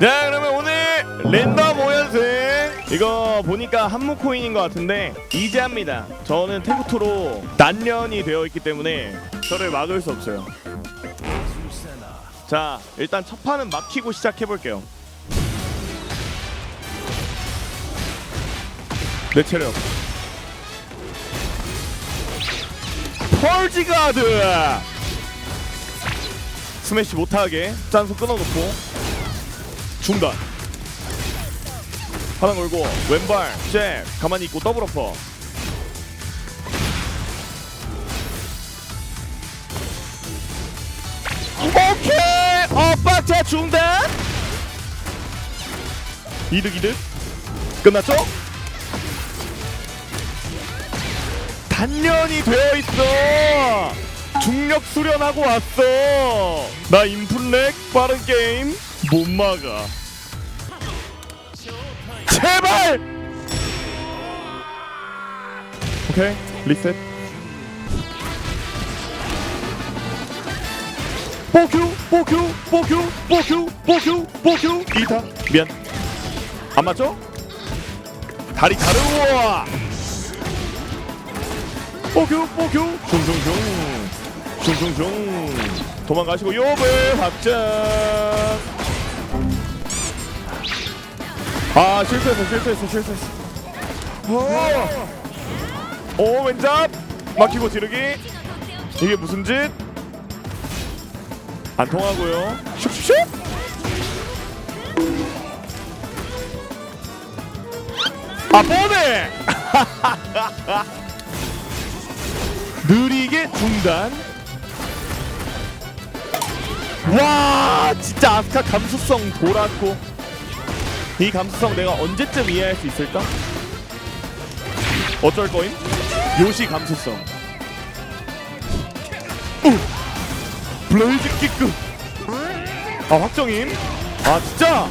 자 그러면 오늘 랜덤 5연승. 이거 보니까 한무 코인인 것 같은데 이제합니다. 저는 태구토로 난년이 되어 있기 때문에 저를 막을 수 없어요. 자 일단 첫 판은 막히고 시작해 볼게요. 내 체력. 펄지가드! 스매시 못하게. 짠소 끊어놓고 중단. 하나 걸고 왼발 잭 가만히 있고 더블 어퍼. 오케이! 엇박자 중단! 이득 이득. 끝났죠? 단련이 되어 있어! 중력 수련하고 왔어! 나 인풋렉 빠른 게임 못 막아. 제발! 오케이 리셋. 뽀큐 뽀큐 뽀큐 뽀큐 뽀큐 뽀큐. 이타 미안. 안 맞죠? 다리 자르워 뽀큐 뽀큐. 슝슝슝. 슝슝슝. 도망가시고 요블 확장 아 실수했어 실수했어 실수했어. 오, 오 왼잡! 막히고 지르기. 이게 무슨 짓? 안 통하고요. 슉슉슉! 아 뻔해! 느리게 중단. 와 진짜 아스카 감수성 돌았고 이 감수성 내가 언제쯤 이해할 수 있을까? 어쩔 거임? 요시 감수성 우! 블레이즈 키크 아 확정임? 아 진짜?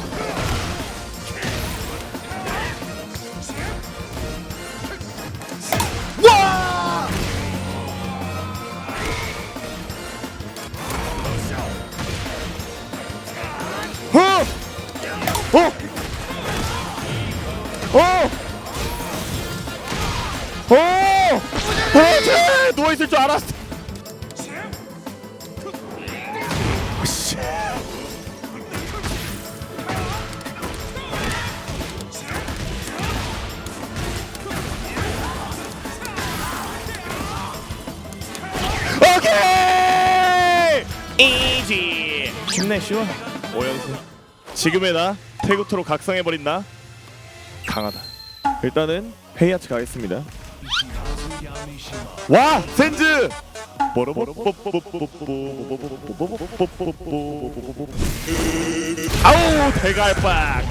오케이! 이지! 쉽네 쉬워. 오연승. 지금의 나 태구토로 각성해버린 나 강하다. 일단은 헤이아츠 가겠습니다. 와! 센즈! 아우 대갈빡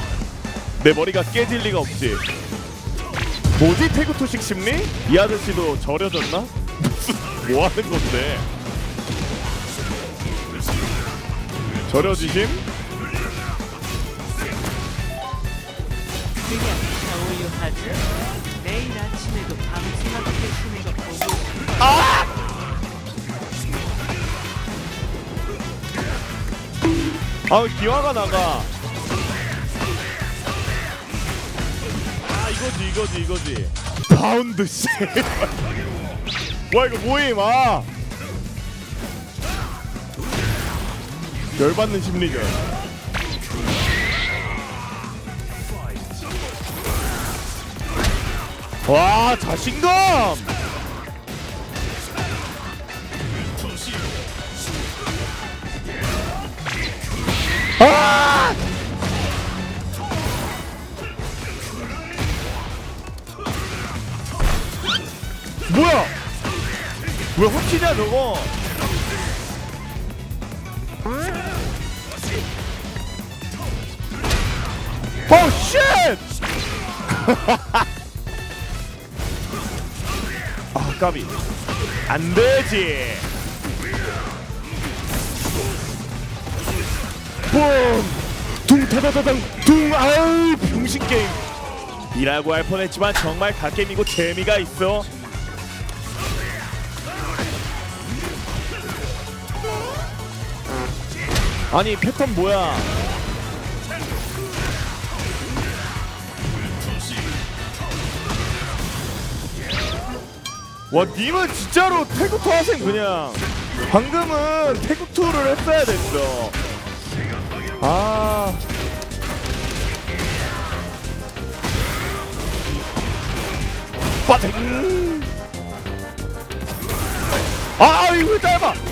내 머리가 깨질 리가 없지 뭐지 태구토식 심리? 이 아저씨도 절여졌나? 무슨 뭐 하는 건데 절여지심? 그냥 샤워요하죠. 내일 아침에도 방송하고 계시는 거 보고 싶어. 아 기화가 나가 이거지 이거지 이거지. 바운드 씨와 이거 뭐임 아. 열받는 심리전. 와 자신감! 아! 뭐야? 왜 훔치냐 저거? 오 쉣! 아 까비 안 되지. 뿡! 둥타다다당 둥 아우 병신 게임 이라고 할 뻔했지만 정말 갓게임이고 재미가 있어 아니 패턴 뭐야? 와 님은 진짜로 태국 토하생 그냥. 방금은 태국 투를 했어야 됐어. 아. 빠져 아 이거 짧아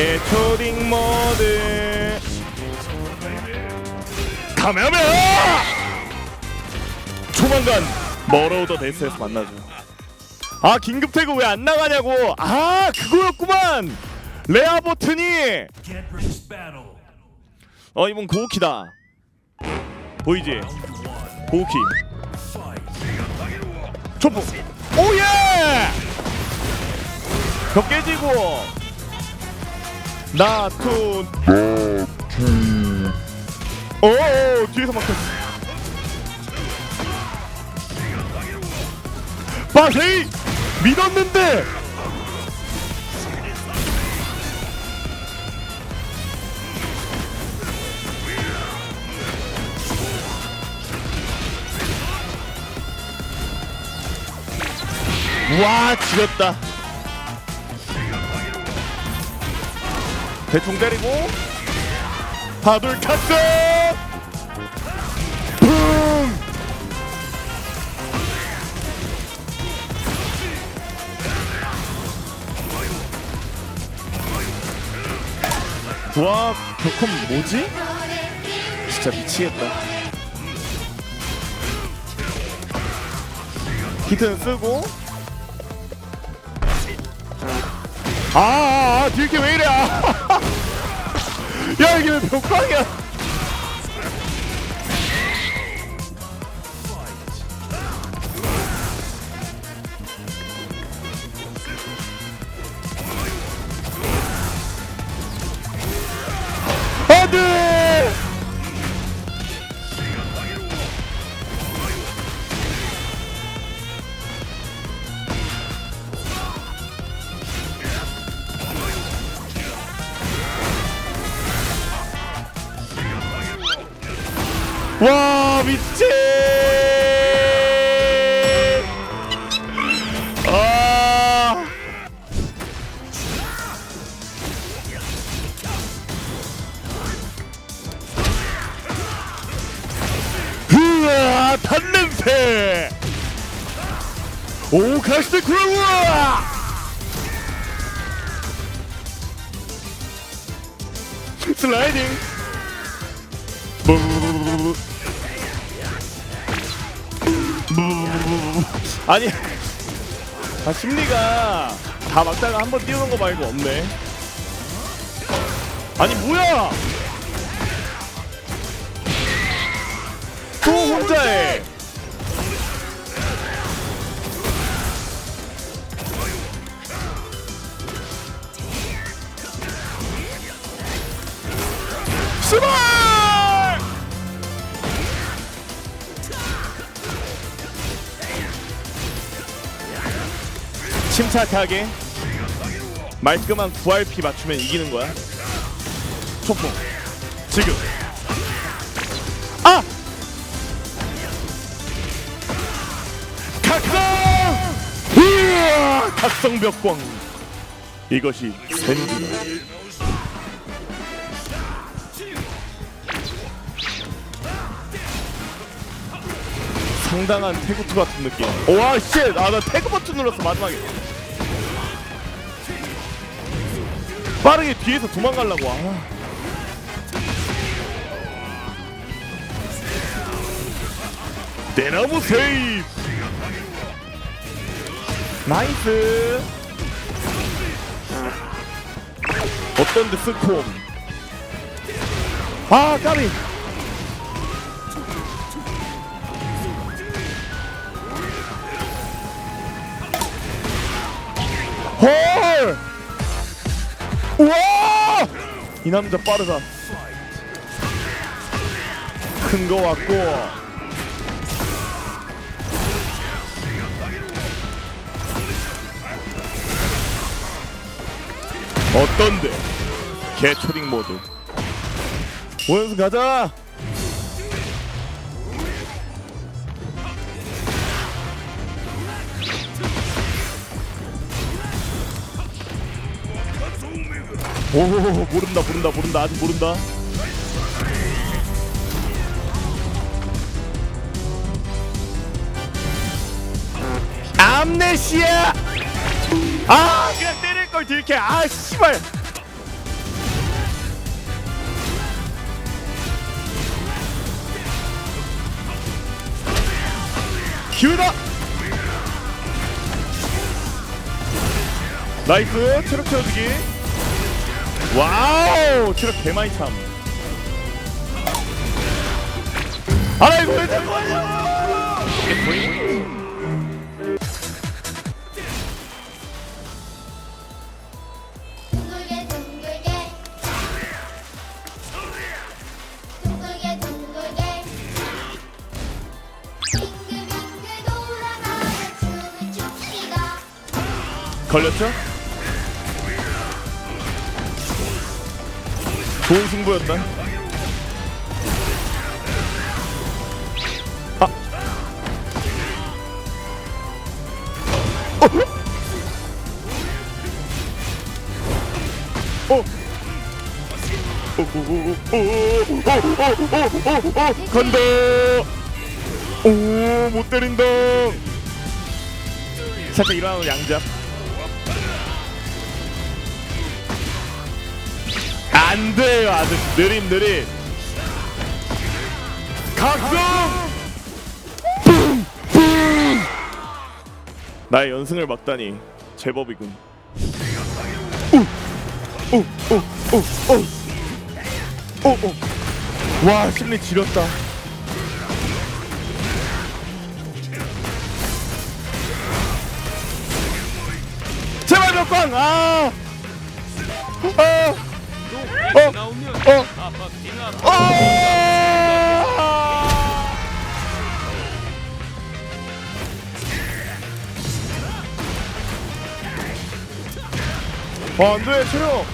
개초딩 모드. 가면은 조만간 머로우더 데스에서 만나죠. 아 긴급 태그 왜 안 나가냐고. 아 그거였구만. 레아 버튼이. 어 이번 고우키다. 보이지? 고우키. 초보 오예! 벽 깨지고 나투 어어 뒤에서 막혔어 빠세이! 믿었는데! 와 지렸다 대충 때리고 하둘 카스 붕 와, 벽컴 뭐지? 진짜 미치겠다. 히트는 쓰고 아, 아, 아 딜게 왜 이래? 아. 야 이게 왜 벽광이야? 단냄새! 오 가시대 구라우아! 슬라이딩. 아니 아 심리가 다 막다가 한 번 띄우는 거 말고 없네 아니 뭐야 또 혼자 해 스발 침착하게 말끔한 9RP 맞추면 이기는 거야 초풍 지금 아! 각성! 우와! 각성 벽광 이것이 젠지다 상당한 태그투 같은 느낌. 와 씨! 아 나 태그 버튼 눌렀어 마지막에. 빠르게 뒤에서 도망가려고. 아. 대나무 세이프 나이스. 어떤데 스콤 아 까비 헐! 우와! 이 남자 빠르다. 큰 거 왔고. 어떤데? 개초딩 모드. 원수 가자! 오 모른다 모른다 모른다 아직 모른다. 암네시아. 아 그냥 때릴 걸 들게 아 씨발. 기우다. 나이스 체력 채워주기. 와우 체력 개많이 참. 아나 이거 왜 들고 왔냐? 둥글게 둥글게 둥글게 둥글게 빙글빙글 돌아가는 춤을 춥시다 걸렸죠? 좋은 승부였다. 아. 어. 어. 간다. 오, 못 때린다. 살짝 일어나는 양잡. 안 돼요 아저씨. 느림 느림. 각성 나의 연승을 막다니 제법이군. 오오오오오오와 심리 지렸다. 제발 몇광 아! 아! 어! 어! 어! 아, 안 돼, 체력.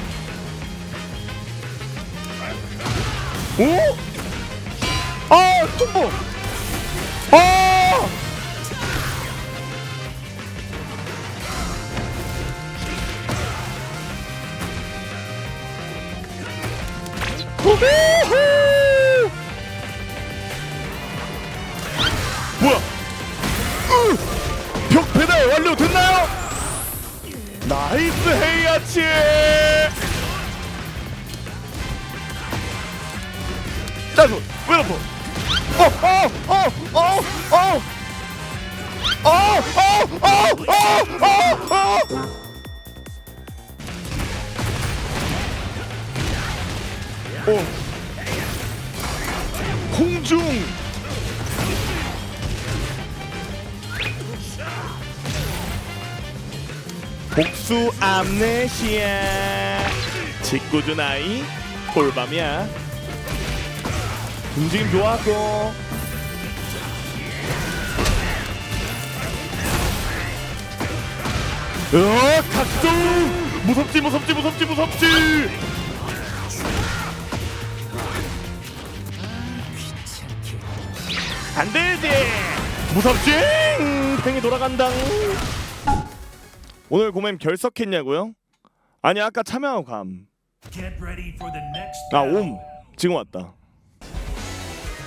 오? 아, 콤보. 아! 뭐야? 으! 벽 배달 완료됐나요? 나이스 헤이아치! 짜수 왜 이러고? 어, 어, 어, 어, 어, 어, 어, 어, 어, 어, 어. 어. 공중. 복수 암네시아 직구준 아이 꿀밤이야. 움직임 좋았고. 어 각종 무섭지 무섭지 무섭지 무섭지 안 되지 무섭지 팽이 돌아간다 오늘 고맨 결석했냐고요? 아니 아까 참여하고 감. Get ready for the next 아 battle. 옴. 지금 왔다.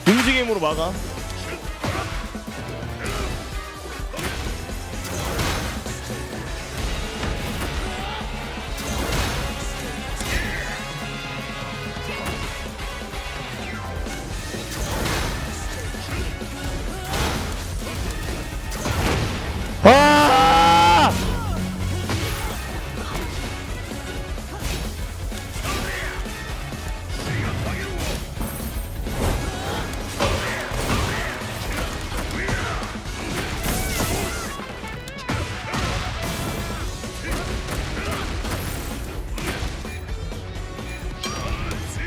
움직임으로 막아. 아!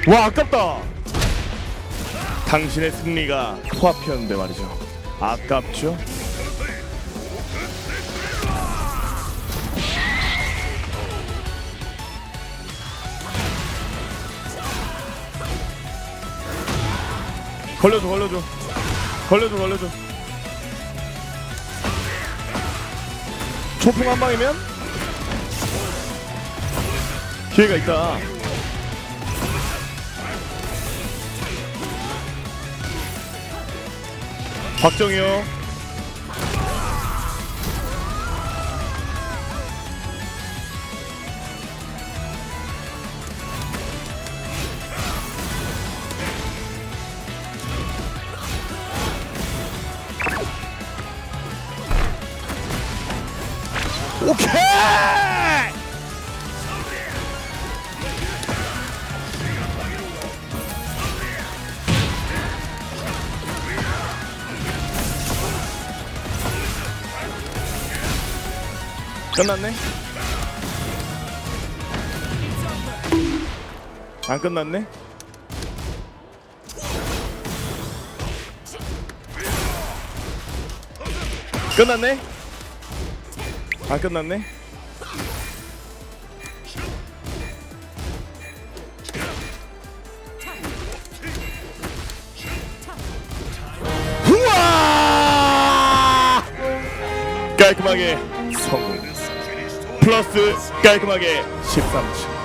와 아깝다. 당신의 승리가 코앞이었는데 말이죠. 아깝죠? 걸려줘 걸려줘 걸려줘 걸려줘 초풍 한 방이면 기회가 있다 박정희요. 오케이 끝났네? 안 끝났네? 끝났네? 안 끝났네? 깔끔하게 플러스 깔끔하게 13층